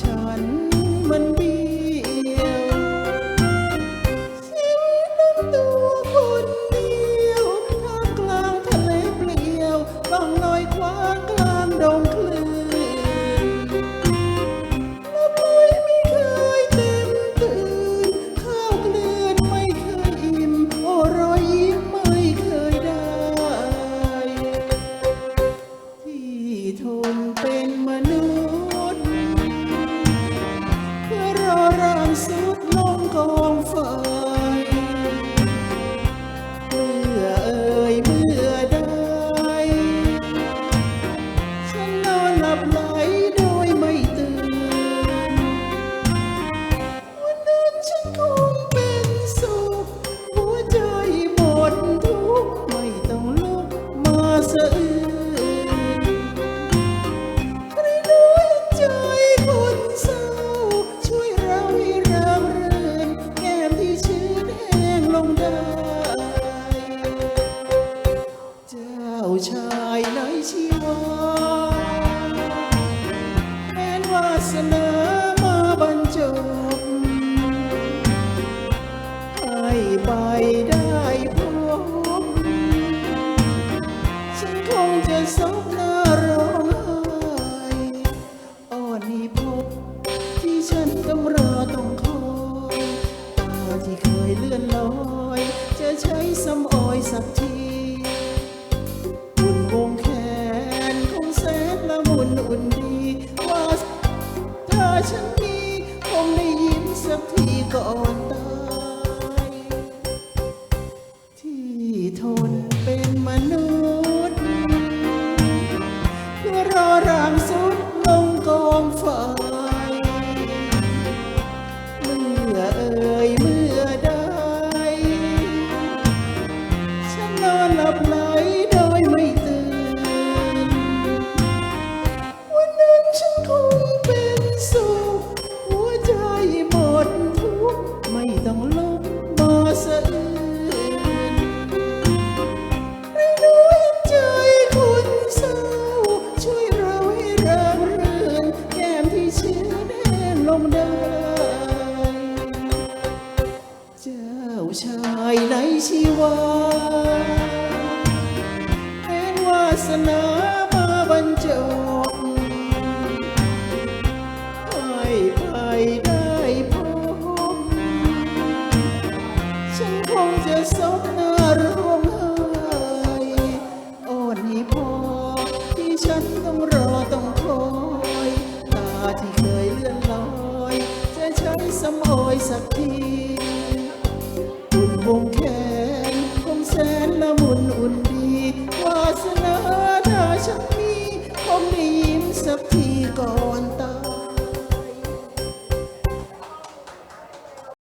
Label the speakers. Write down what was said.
Speaker 1: ฉัน สนามาบรรจบให้ไปได้พบฉันคงจะซบหน้าร้องไห้อ้อนนี้พบที่ฉันต้องรอต้องคอยตาที่เคยเลื่อนลอย จะใช้สำออยสักทีอุ่นวงแขนคงแสนละมุนอุ่นดี ฉันมีคงได้ยิ้มสักทีก่อนตายที่ทนเป็นมนุษย์ เพื่อรอร่างสุดลงกองไฟาชายในชีวาแม้นวาสนามาบรรจบให้ไปได้พบฉันคงจะซบหน้าร้องไห้อ้อนให้พอที่ฉันต้องรอต้องคอยตาที่เคยเลื่อนลอย จะใช้สำอยสักที วงแขนคงแสนละมุนอุ่นดีวาสนาถ้าฉันมีคงได้ยิ้มสักทีก่อน